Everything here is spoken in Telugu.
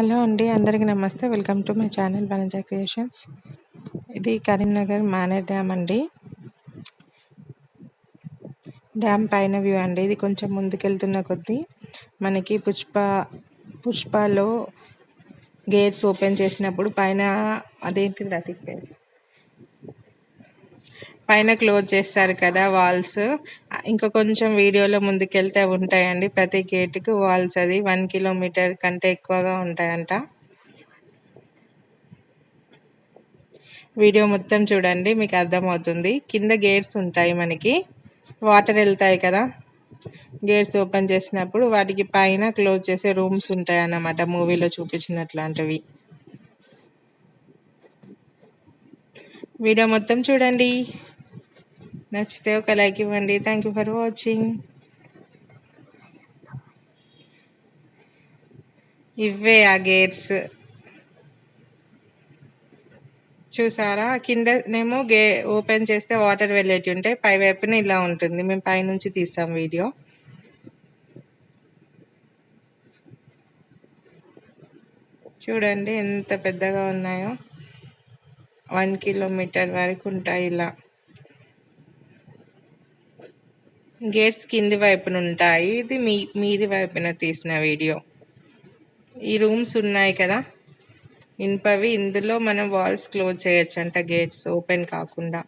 హలో అండి అందరికీ నమస్తే. Welcome to my channel Vanaja creations. ఇది కరీంనగర్ మానే డ్యామ్ అండి. డ్యామ్ పైన వ్యూ అండి. ఇది కొంచెం ముందుకెళ్తున్న కొద్దీ మనకి పుష్ప పుష్పలో గేట్స్ ఓపెన్ చేసినప్పుడు పైన అదేంటిది అతికిపోయింది పైన క్లోజ్ చేస్తారు కదా వాల్స్. ఇంకా కొంచెం వీడియోలో ముందుకెళ్తే ఉంటాయండి. ప్రతి గేటుకు వాల్స్ అది వన్ కిలోమీటర్ కంటే ఎక్కువగా ఉంటాయంట. వీడియో మొత్తం చూడండి మీకు అర్థమవుతుంది. కింద గేట్స్ ఉంటాయి మనకి. వాటర్ వెళ్తాయి కదా. గేట్స్ ఓపెన్ చేసినప్పుడు వాటికి పైన క్లోజ్ చేసే రూమ్స్ ఉంటాయి అన్నమాట మూవీలో చూపించినట్లాంటివి. వీడియో మొత్తం చూడండి. నచ్చితే ఒక లైక్ ఇవ్వండి. థ్యాంక్ యూ ఫర్ వాచింగ్ ఇవే ఆ గేట్స్. చూసారా? కిందనేమో గే ఓపెన్ చేస్తే వాటర్ వెళ్ళేటి ఉంటాయి పై వైపున ఇలా ఉంటుంది. మేము పైనుంచి తీస్తాం వీడియో. చూడండి ఎంత పెద్దగా ఉన్నాయో. వన్ కిలోమీటర్ వరకు ఉంటాయి ఇలా. గేట్స్ కింది వైపున ఉంటాయి ఇది మీ మీది వైపున తీసిన వీడియో. ఈ రూమ్స్ ఉన్నాయి కదా? ఇనుపవి. ఇందులో మనం వాల్స్ క్లోజ్ చేయొచ్చు అంట గేట్స్. ఓపెన్ కాకుండా.